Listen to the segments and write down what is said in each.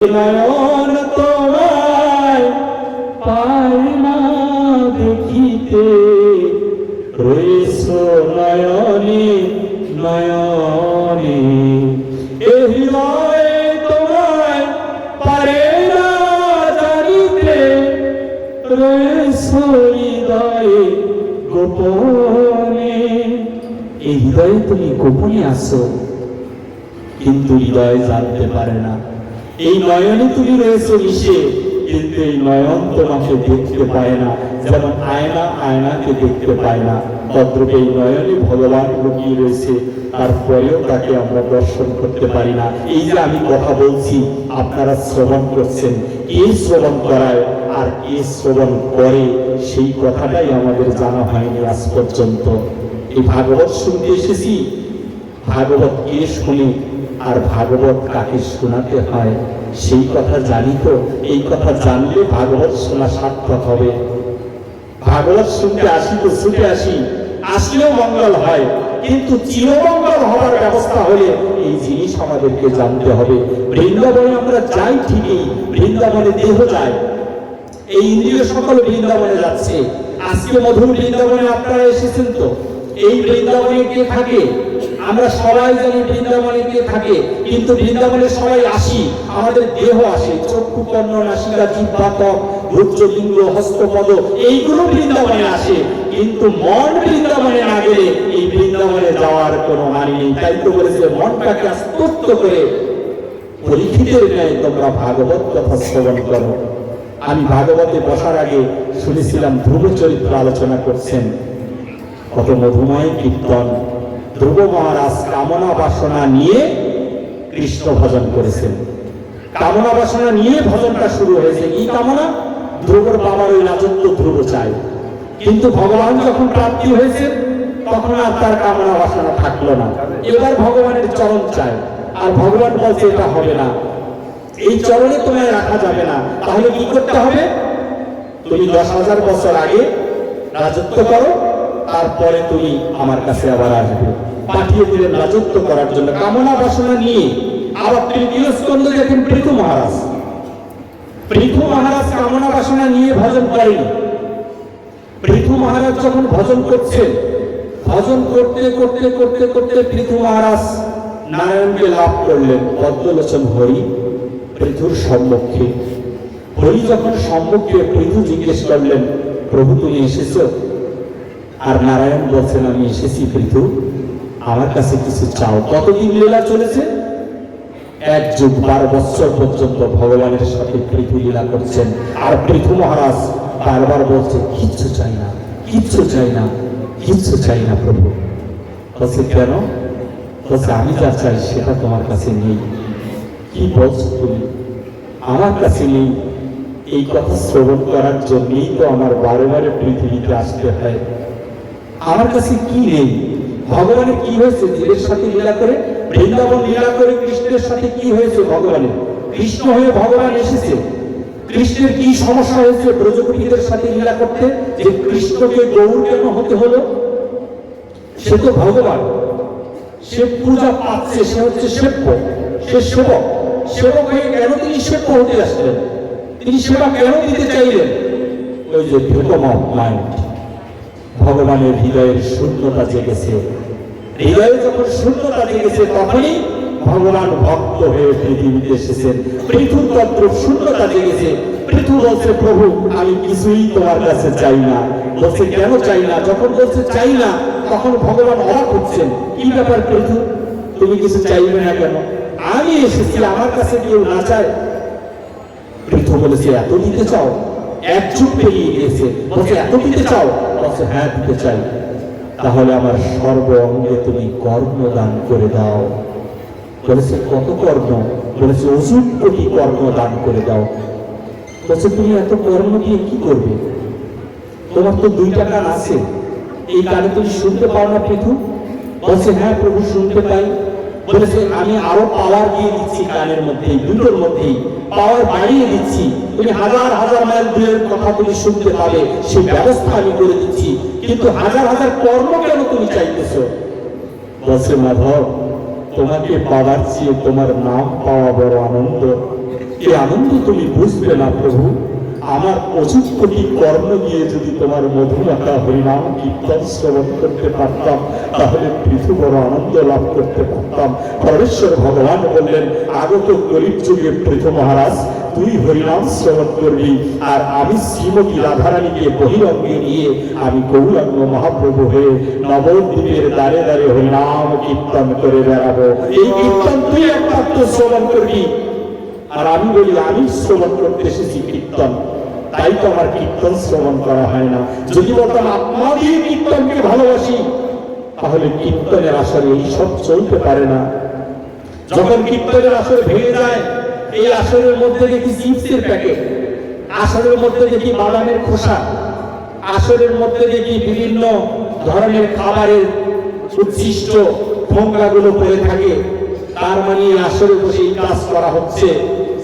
নয়ন তোমায় পায় না দেখিতে। রয়েছ নয়নে নয়নে। এ হৃদয় তোমায় পারে না জানিতে। রয়েছ হৃদয়ে গোপনে। এই হৃদয়ে তুমি গোপনে আসো কিন্তু হৃদয় জানতে পারে না। এই নয়নে তুমি রয়েছে মিশে কিন্তু এই নয়ন তোমাকে দেখতে পায় না, যেমন আয়না আয়নাকে দেখতে পায় না। তদ্রূপ এই নয়নে ভগবান লুকিয়ে রয়েছে, তারপরেও তাকে আমরা দর্শন করতে পারি না। এই যে আমি কথা বলছি, আপনারা শ্রবণ করছেন, কে শ্রবণ করায় আর কে শ্রবণ করে, সেই কথাটাই আমাদের জানা হয়নি আজ পর্যন্ত। এই ভাগবত শুনতে এসেছি? ভাগবত কে শুনে আর ভাগবত কাকে শোনাতে হয়। সেই কথা জানি তো, এই কথা জানলে ভাগবত শোনা সার্থক হবে। ভাগবত শুনতে আসি তো ছুটে আসি। আসলেও মঙ্গল হয়, কিন্তু চিরমঙ্গল হওয়ার ব্যবস্থা হলে এই জিনিস আমাদেরকে জানতে হবে। বৃন্দাবনে আমরা যাই ঠিকই, বৃন্দাবনে দেহ যায়। এই ইন্দ্রিয় সকল বৃন্দাবনে যাচ্ছে। আজকে মধুর বৃন্দাবনে আপনারা এসেছেন তো? এই বৃন্দাবনে কে থাকে? আমরা সবাই জানি বৃন্দাবনে কে থাকে, কিন্তু বৃন্দাবনে সবাই আসি, আমাদের দেহ আসে, চক্ষু কর্ণ, নাসিকা জিহ্বা ত্বক ভুজলিঙ্গ হস্তপদ, এইগুলো বৃন্দাবনে আসে। কিন্তু মন বৃন্দাবনে না গেলে এই বৃন্দাবনে যাওয়ার কোনো মানে নেই। তাই তো বলেছে, মনটাকে আস্তত্ব করে পরীক্ষিতের ন্যায় তোমরা ভাগবত কথা শ্রবণ করো। আমি ভাগবতে বসার আগে শুনেছিলাম ধ্রুব চরিত্র আলোচনা করছেন। কত মধুময় কীর্তন। ধ্রুব মহারাজ কামনা বাসনা নিয়ে কৃষ্ণ ভজন করেছেন। কামনা বাসনা নিয়ে ভজনটা শুরু হয়েছে। কি কামনা? ধ্রুবর বাবার ওই রাজত্ব ধ্রুব চায়। কিন্তু ভগবান যখন প্রাপ্তি হয়েছে, তখন আর তার কামনা বাসনা থাকল না। এবার ভগবানের চরণ চায়। আর ভগবান বলছে, এটা হবে না। এই চরণে তোমায় রাখা যাবে না। তাহলে কি করতে হবে? তুমি দশ হাজার বছর আগে রাজত্ব করো। তারপরে তুমি আমার কাছে আবার আসবে। পাঠিয়ে দিলেন রাজত্ব করার জন্য কামনা বাসনা নিয়ে আবার তৃতীয় স্কন্ধ দেখেন পৃথু মহারাজ। পৃথু মহারাজ কামনা বাসনা নিয়ে ভজন করেনি। পৃথু মহারাজ যখন ভজন করছেন ভজন করতে করতে করতে করতে পৃথু মহারাজ নারায়ণকে লাভ করলেন। পদ্মলোচন হরি পৃথুর সম্মুখে। হরি যখন সম্মুখে পৃথু জিজ্ঞেস করলেন, প্রভু, তুমি এসেছ? আর নারায়ণ বলছেন, আমি এসেছি পৃথু, আমার কাছে কিছু চাও। কতদিন লীলা চলেছে? এক যুগ বারো বছর পর্যন্ত ভগবানের সাথে পৃথু লীলা করছেন। আর পৃথু মহারাজ বারবার বলছে, কিচ্ছু চাই না, কিচ্ছু চাই না, কিচ্ছু চাই না প্রভু। বলছে, কেন? বলছে, আমি যা চাই সেটা তোমার কাছে নেই। কি বলছো তুমি? আমার কাছে নেই। এই কথা শ্রবণ করার জন্যই তো আমার বারে বারে পৃথিবীতে আসতে হয়। আমার কাছে কি নেই? ভগবানের কি হয়েছে? জীবের সাথে লীলা করে, বৃন্দাবন লীলা করে কৃষ্ণের সাথে কি হয়েছে ভগবানের কৃষ্ণ হয়ে ভগবান এসেছে। কৃষ্ণের কি সমস্যা হয়েছে? ব্রজকুটিদের সাথে লীলা করতে যে কৃষ্ণকে গৌর কেন হতে হলো? সে তো ভগবান। সে পূজা পাচ্ছে, সে হচ্ছে সেব্য। সে সেবক। সেবক হয়ে কেন তিনি সেব্য হতে আসলেন? তিনি সেবা কেন দিতে চাইলেন? ওই যে অফ মাইন্ড ভগবানের হৃদয়ের শূন্যতা জেগেছে। হৃদয়ে যখন শূন্যতা জেগেছে, তখনই ভগবান ভক্ত হয়ে পৃথিবীতে এসেছেন। পৃথুর তন্ত্র শূন্যতা জেগেছে। পৃথু বলছে, প্রভু, আমি কিছুই তোমার কাছে চাই না। বলছে, কেন চাই না? যখন বলছে, চাই না, তখন ভগবান অবাক হচ্ছেন। কি ব্যাপার পৃথু তুমি কিছু চাইবে না কেন? আমি এসেছি, আমার কাছে কেউ না চায়। পৃথু বলেছে, এত দিতে চাও? এক যুগ পেরিয়ে গিয়েছে। বলছে এত দিতে চাও? বলছে হ্যাঁ দিতে চাই। তাহলে আমার সর্ব অঙ্গে তুমি কর্ম দান করে দাও। বলেছে কত কর্ম? বলেছে অজুন কোটি কর্ম দান করে দাও। বলছে তুমি এত কর্ম দিয়ে কি করবে? তোমার তো দুইটা কান আছে। এই কানে তুমি শুনতে পাও না পৃথু বলছে হ্যাঁ প্রভু শুনতে পাই। বলেছে, আমি আরও পাওয়ার দিয়ে দিচ্ছি কানের মধ্যেই, দুটোর মধ্যেই। পাওয়ার বাড়িয়ে দিচ্ছি। তুমি হাজার হাজার মাইল দূরের কথা তুমি শুনতে পাবে, সেই ব্যবস্থা আমি করে দিচ্ছি। কিন্তু হাজার হাজার কর্ম কেন তুমি চাইতেছো? বলছে, মাধব, তোমাকে পাওয়ার চেয়ে তোমার নাম পাওয়া বড় আনন্দ। এই আনন্দ তুমি বুঝবে না প্রভু। আমার অযুত কোটি কর্ম দিয়ে যদি তোমার মধুমাতা হরিনাম কীর্তন শ্রবণ করতে পারতাম, তাহলে পৃথু বড় আনন্দ লাভ করতে পারতাম। পরমেশ্বর ভগবান বললেন, আগত গরিব যুগে পৃথু মহারাজ, তুই হরিনাম শ্রবণ করবি, আর আমি শ্রীমতী রাধারানীকে বহিরঙ্গে নিয়ে আমি গৌরাঙ্গ মহাপ্রভু হয়ে নবদ্বীপের দ্বারে দ্বারে হরিনাম কীর্তন করে বেড়াবো। এই কীর্তন তুই একমাত্র শ্রবণ করবি। আর আমি বলি, আমি শ্রবণ করতে এসেছি কীর্তন। তাই তো আমার কীর্তন শ্রবণ করা হয় না। যদি বলতাম আত্মা কীর্তনকে ভালোবাসি, তাহলে কীর্তনের আসরে এই সব চলতে পারে না। যখন কীর্তনের আসরে ভেঙে যায়, এই আসরের মধ্যে দেখি চিপসের প্যাকেট, আসরের মধ্যে দেখি বাদামের খোসা, আসরের মধ্যে দেখি বিভিন্ন ধরনের খাবারের উচ্ছিষ্ট ফোঙ্গাগুলো পড়ে থাকে। তার মানে আসরে বসে কাজ করা হচ্ছে।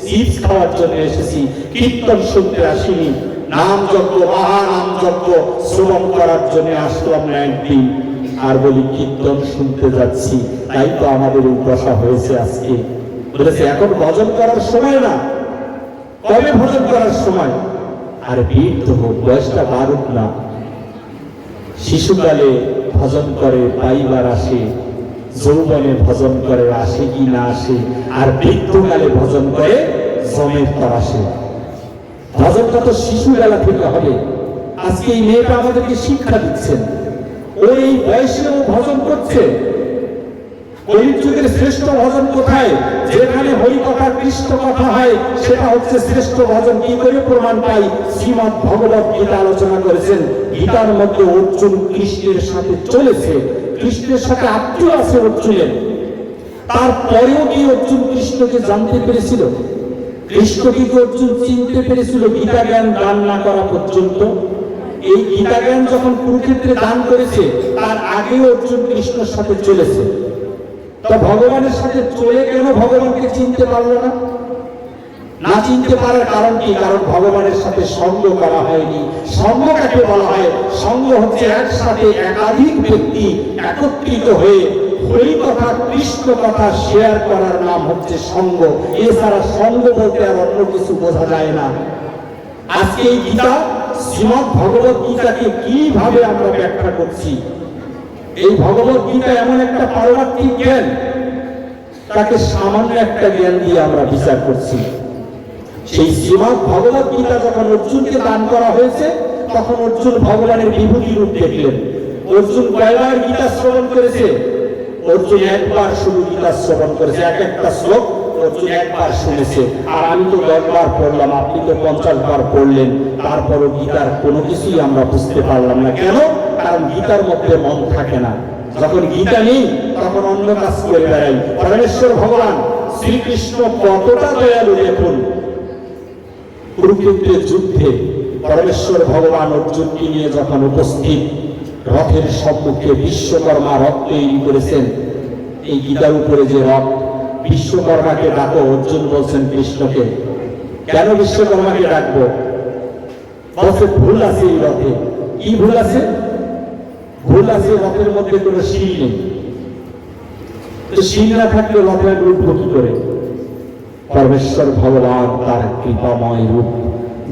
চিপস খাওয়ার জন্য এসেছি। কীর্তন শুনতে আসিনি। নাম যজ্ঞ মহানাম যজ্ঞ শ্রবণ করার জন্য আসলাম না একদিন। আর বলি, কীর্তন শুনতে যাচ্ছি। তাই তো আমাদের এই দশা হয়েছে আজকে। বলেছে, এখন ভজন করার সময় না। কবে ভজন করার সময়? আর তো হোক, বয়সটা বাড়ুক না। শিশুকালে ভজন করে, পাইবার আসে। যৌবনে ভজন করে, আসে কি না আসে, আর বৃদ্ধকালে ভজন করে, জমের আসে ভজনটা তো শিশুবেলা থেকে হবে। আজকে এই মেয়েটা আমাদেরকে শিক্ষা দিচ্ছেন। ও এই বয়সে ও ভজন করছে। শ্রেষ্ঠ ভজন কোথায়? যেখানে কথা কৃষ্ণ কথা হয়, সেটা হচ্ছে শ্রেষ্ঠ ভজন। কি করে প্রমাণ পাই? শ্রীমদ ভগবত গীতা আলোচনা করেছেন। গীতার মধ্যে অর্জুন কৃষ্ণের সাথে চলেছে। কৃষ্ণের সাথে আত্মীয় আছে অর্জুনের তারপরেও কি অর্জুন কৃষ্ণকে জানতে পেরেছিল? কৃষ্ণকে কি অর্জুন চিনতে পেরেছিল গীতা জ্ঞান দান না করা পর্যন্ত? এই গীতা জ্ঞান যখন কুরুক্ষেত্রে দান করেছে, তার আগেও অর্জুন কৃষ্ণের সাথে চলেছে। তো ভগবানের সাথে চলে কেন ভগবানকে চিনতে পারল না? না চিনতে পারার কারণ কি? কারণ ভগবানের সাথে সঙ্গ করা হয়নি। সঙ্গ কাকে বলা হয়? সঙ্গ হচ্ছে একসাথে একাধিক ব্যক্তি একত্রিত হয়ে হরি কথা কৃষ্ণ কথা শেয়ার করার নাম হচ্ছে সঙ্গ। এছাড়া সঙ্গ বলতে আর অন্য কিছু বোঝা যায় না। আজকে এই গীতা, শ্রীমদ ভগবত গীতাকে কীভাবে আমরা ব্যাখ্যা করছি? এই ভগবত গীতা এমন একটা পারমাত্মিক জ্ঞান, তাকে সামান্য একটা জ্ঞান দিয়ে আমরা বিচার করছি। সেই শ্রীমদ ভগবত গীতা যখন অর্জুনকে দান করা হয়েছে, তখন অর্জুন ভগবানের বিভূতি রূপ দেখলেন। অর্জুন কয়বার গীতা শ্রবণ করেছে? অর্জুন একবার শুধু গীতা শ্রবণ করেছে, এক একটা শ্লোক অর্জুন একবার শুনেছে। আর আমি তো দশবার পড়লাম, আপনি তো পঞ্চাশ বার পড়লেন। তারপরও গীতার কোনো কিছুই আমরা বুঝতে পারলাম না। কেন? কারণ গীতার মধ্যে মন থাকে না। যখন গীতা নেই, তখন অন্য কাজ করে বেড়াই। পরমেশ্বর ভগবান, শ্রীকৃষ্ণ কতটা দয়ালু দেখুন। কুরুক্ষেত্রের যুদ্ধে পরমেশ্বর ভগবান অর্জুনকে নিয়ে যখন উপস্থিত, রথের সম্মুখে বিশ্বকর্মা রথ তৈরি করেছেন। এই গীতার উপরে যে রথ, বিশ্বকর্মাকে ডাকো, অর্জুন বলছেন কৃষ্ণকে। কেন বিশ্বকর্মাকে ডাকবো? বলছে, ভুল আছে এই রথে। কি ভুল আছে? ভুল আছে রথের মধ্যে কোনো শিল নেই। শিল না থাকলে রথের উঠবো কি করে? পরমেশ্বর ভগবান তার কৃপাময় রূপ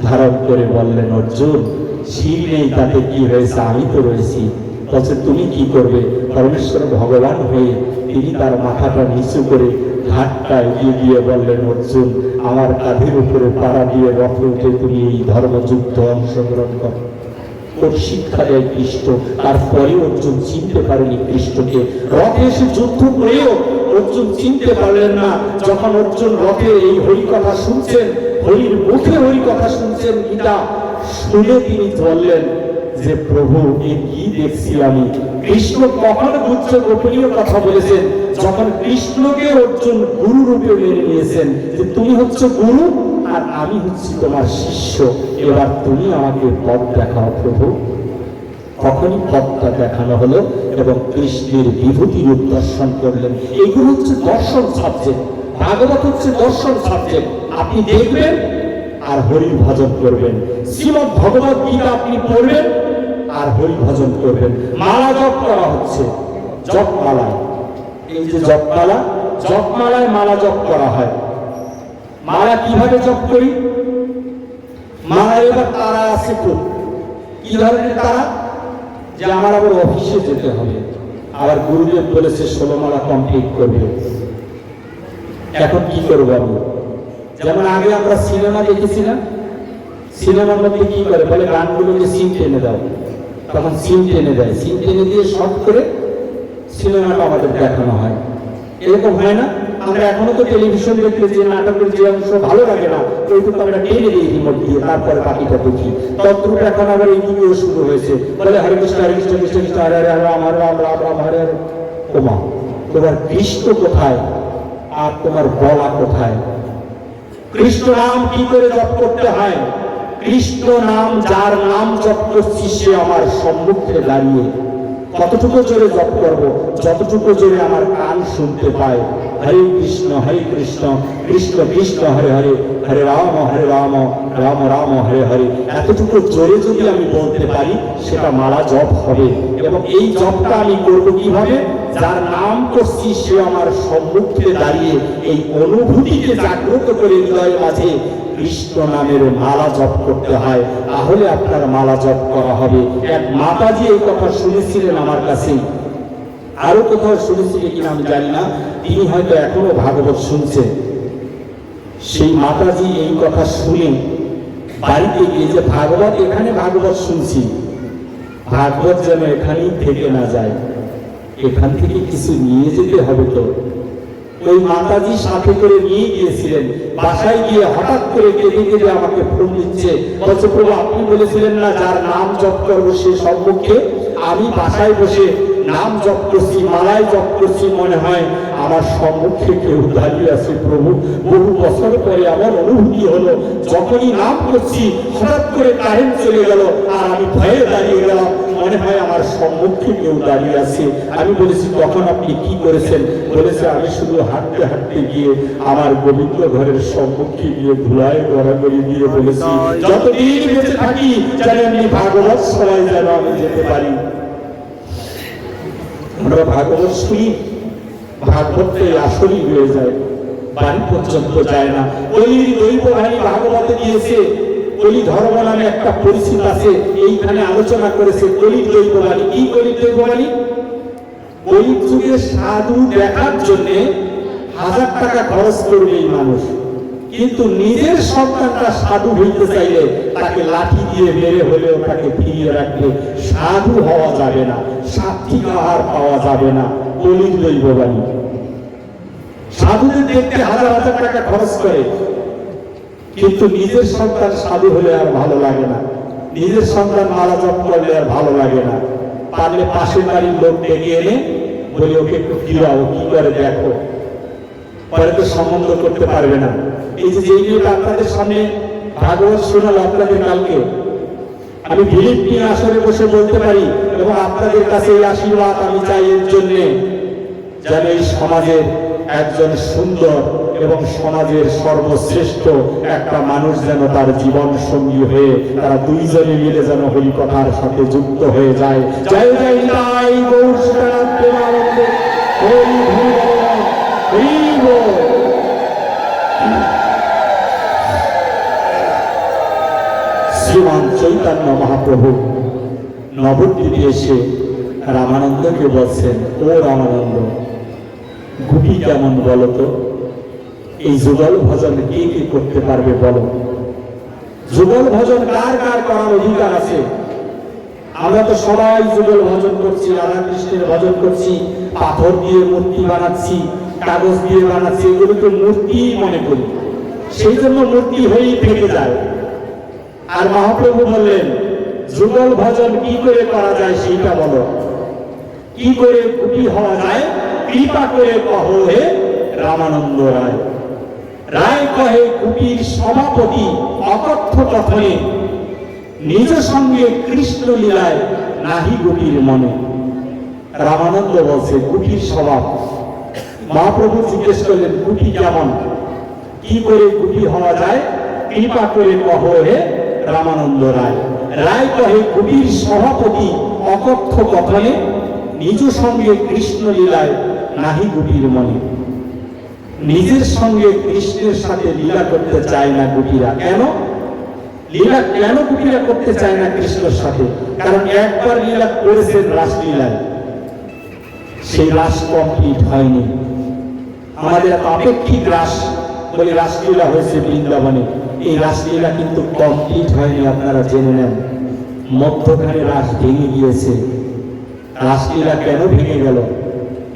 ধারণ করে বললেন, অর্জুন শিল নেই, তাতে কি হয়েছে? আমি তো রয়েছি। বলছে, তুমি কি করবে? পরমেশ্বর ভগবান হয়ে তিনি তার মাথাটা নিচু করে ঘাটটা এগিয়ে দিয়ে বললেন, অর্জুন, আমার কাঁধের উপরে পাড়া দিয়ে রথে উঠে তুমি এই ধর্মযুদ্ধ অংশগ্রহণ করো। ওর শিক্ষা দেয় কৃষ্ণ তারপরে অর্জুন চিনতে পারেনি কৃষ্ণকে রথে এসে যুদ্ধ করেও অর্জুন চিনতে পারলেন না। যখন অর্জুন রথে এই হরি কথা শুনছেন, হরির মুখে হরি কথা শুনছেন, গীতা, শুনে তিনি বললেন যে, প্রভু এ কি দেখছি আমি কৃষ্ণ কখন গুচ্ছ গোপনীয় কথা বলেছেন? যখন কৃষ্ণকে অর্জুন গুরু রূপে মেনে নিয়েছেন, যে, তুমি হচ্ছে গুরু আর আমি হচ্ছি তোমার শিষ্য, এবার তুমি আমাকে পথ দেখাও প্রভু। তখনই পথটা দেখানো হলো এবং কৃষ্ণের বিভূতি রূপ দর্শন করলেন। এগুলো হচ্ছে দর্শন সাবজেক্ট ভাগবত হচ্ছে দর্শন সাবজেক্ট আপনি দেখবেন আর হরি ভজন করবেন। শ্রীমদ ভগবত গীতা আপনি পড়বেন আর হরি ভজন করবেন। মালা জপ করা হচ্ছে। জপমালায়। এই যে জপমালা, জপমালায় মালা জপ করা হয়। মালা কীভাবে জপ করি? মালা এবার তারা আছে খুব কি ধরনের তারা? যে আমার আবার অফিসে যেতে হবে। আবার গুরুদেব বলেছে, ষোলো মালা কমপ্লিট করবে। এখন কি করব আমি? যেমন আগে আমরা সিনেমা দেখেছিলাম, সিনেমার মধ্যে কি করে? বলে গানগুলোকে সিন টেনে দাও। তখন সিন টেনে দেয়। সিন টেনে দিয়ে শর্ট করে সিনেমাটা আমাদের দেখানো হয়। এরকম হয় না? আমরা এখনও তো টেলিভিশন দেখতে যে নাটকের যে অংশ ভালো লাগে না ওইটুকু আমরা টেনে দিই রিমোট দিয়ে তারপরে বাকিটা দেখি। তদ্রুপ এখন আবার এই দিকেও শুরু হয়েছে। বলে হরে কৃষ্ণ হরে কৃষ্ণ কৃষ্ণ কৃষ্ণ হরে হরে, রাম হরে রাম রাম রাম হরে। ওমা, তোমার কৃষ্ণ কোথায় আর তোমার বলা কোথায়? কৃষ্ণ নাম কি করে জপ করতে হয়? কৃষ্ণ নাম, যার নাম জপ করছি, সে আমার সম্মুখে দাঁড়িয়ে। কতটুকু জোরে জপ করব, যতটুকু জোরে আমার কান শুনতে পায় হরে কৃষ্ণ হরে কৃষ্ণ কৃষ্ণ কৃষ্ণ, হরে হরে হরে রাম হরে রাম রাম রাম, হরে হরে। এতটুকু জোরে যদি আমি বলতে পারি, সেটা মালা জপ হবে। এবং এই জপটা আমি করব কীভাবে? যার নাম করছি সে আমার সম্মুখে দাঁড়িয়ে এই অনুভূতিকে জাগ্রত করে হৃদয়ের মাঝে কৃষ্ণ নামের মালা জপ করতে হয়। তাহলে আপনার মালা জপ করা হবে। এক মাতাজি এই কথা শুনেছিলেন আমার কাছে। আরও কোথাও শুনেছিলেন কিনা আমি জানি না, তিনি হয়তো এখনও ভাগবত শুনছেন সেই মাতাজি এই কথা শুনে বাড়িতে গিয়ে যে, ভাগবত, এখানে ভাগবত শুনছি। ভাগবত যেন এখানেই থেকে না যায়। এখান থেকে কিছু নিয়ে যেতে হবে তো। ওই মাতাজি সাথে করে নিয়ে গিয়েছিলেন। বাসায় গিয়ে হঠাৎ করে কেঁদে কেঁদে আমাকে ফোন দিচ্ছে। বলছে, প্রভু, আপনি বলেছিলেন না, যার নাম জপ করব সে সম্মুখে, আমি বাসায় বসে নাম জপ করছি, মালায় জপ করছি, মনে হয় আমার সম্মুখে কেউ দাঁড়িয়ে আছে প্রভু। বহু বছর পরে আমার অনুভূতি হলো, যখনই নাম করছি, হঠাৎ করে কারেন্ট চলে গেল, আর আমি ভয়ে দাঁড়িয়ে গেলাম। মনে হয় আমার সম্মুখে কেউ দাঁড়িয়ে আছে। আমি বলেছি, তখন আপনি কি করেছেন? বলেছে, আমি শুধু হাঁটতে হাঁটতে গিয়ে আমার গোবিন্দ ঘরের সম্মুখে গিয়ে ধুলায়, গড়াগড়ি দিয়ে বলেছি, যতদিন বেঁচে থাকি, যেন আমি ভাগবত সবাই যেন আমি যেতে পারি। আমরা ভাগবত শুনি, ভাগবতটাই আসলই হয়ে যায় বাড়ি পর্যন্ত যায় না। কলির দৈব বাণী ভাগবতে দিয়েছে কলি ধর্ম নামে একটা পরিচিত আছে, এইখানে আলোচনা করেছে কলির দৈব বাণী কি কলির দৈব বাণী কলির যুগে সাধু দেখার জন্য হাজার টাকা খরচ করবে এই মানুষ। কিন্তু নিজের সন্তানটা সাধু হইতে চাইলে তাকে লাঠি দিয়ে মেরে হলেও তাকে ফিরিয়ে রাখবে সাধু হওয়া যাবে না সাত্বিক আহার পাওয়া যাবে না। কলির দৈব বাণী সাধুদের দেখতে হাজার হাজার টাকা খরচ করে, কিন্তু নিজের সন্তান সাধু হলে আর ভালো লাগে না। নিজের সন্তান মালা জপ করলে আর ভালো লাগে না। পারলে পাশের বাড়ির লোক ডেকে এনে বলে, ওকে একটু ফিরাও, কি করে দেখো? পরে তো করতে পারবে না। এই যে মেয়েটা আপনাদের সামনে ভাগবত শোনাল আপনাদের কালকে, আমি নিয়ে আসরে বসে বলতে পারি, এবং আপনাদের কাছে এই আশীর্বাদ আমি চাই এর যেন এই সমাজের একজন সুন্দর এবং সমাজের সর্বশ্রেষ্ঠ একটা মানুষ যেন তার জীবন সঙ্গী হয়ে, তারা দুইজনে মিলে যেন হরি কথার সাথে যুক্ত হয়ে যায়। জয় জয় নিতাই গৌর হরি শ্রীমান চৈতন্য মহাপ্রভু নবদ্বীপে এসে রামানন্দকে বলছেন, ও রামানন্দ গুপি কেমন বলো তো? এই যুগল ভজন কে কে করতে পারবে বলো? যুগল ভজন কার কার করার অধিকার আছে? আমরা তো সবাই যুগল ভজন করছি, রাধাকৃষ্ণের ভজন করছি, পাথর দিয়ে মূর্তি বানাচ্ছি কাগজ দিয়ে বানাচ্ছি এগুলোকে মূর্তি মনে করি। সেই জন্য মূর্তি হয়েই থেকে যায়। আর মহাপ্রভু বললেন, যুগল ভজন কি করে করা যায় সেইটা বলো। কি করে গুপি হওয়া যায়, কৃপা করে কহ হে রামানন্দ রায়। রায় কহে গুপির সভাপতি অকথ্য কথনে, নিজ সঙ্গে কৃষ্ণ লীলায় নাহি গুপির মনে। রামানন্দ বলছে গুপির স্বভাব মহাপ্রভু জিজ্ঞেস করলেন গুপি কেমন? কি করে গুপি হওয়া যায়? কৃপা করে কহ হে রামানন্দ রায়। রায় কহে গুপির সভাপতি অকথ্য কথনে, নিজ সঙ্গে কৃষ্ণ লীলায় নাহি গুপির মনে। নিজের সঙ্গে কৃষ্ণের সাথে লীলা করতে চায় না গোপীরা কেন? লীলা কেন গোপীরা করতে চায় না কৃষ্ণের সাথে? কারণ একবার লীলা করেছেন রাসলীলায়। সেই রাস কমপ্লিট হয়নি। আমাদের আপেক্ষিক রাস বলে রাসলীলা হয়েছে বৃন্দাবনে। এই রাসলীলা কিন্তু কমপ্লিট হয়নি, আপনারা জেনে নেন। মধ্যখানে রাস ভেঙে গিয়েছে। রাসলীলা কেন ভেঙে গেল?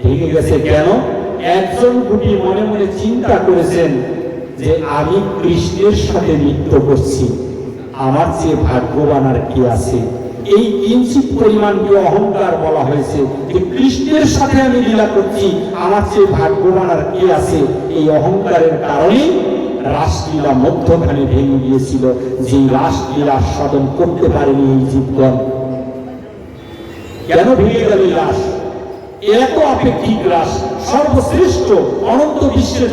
ভেঙে গেছে কেন? একজন গুটি মনে মনে চিন্তা করেছেন যে আমি কৃষ্ণের সাথে নৃত্য করছি। আমার চেয়ে ভাগ্যবান আর কি আছে? এই কিঞ্চিত পরিমাণকে অহংকার বলা হয়েছে, যে কৃষ্ণের সাথে আমি লীলা করছি, আমার চেয়ে ভাগ্যবান আর কি আছে? এই অহংকারের কারণে রাসলীলা মধ্যখানে ভেঙে গিয়েছিল যে রাসলীলা সাধন করতে পারেনি এই জীবগণ। কেন ভেঙে গেল রাস? এত আপেক্ষিক রাস, সর্বশ্রেষ্ঠ অনন্ত বিশ্বের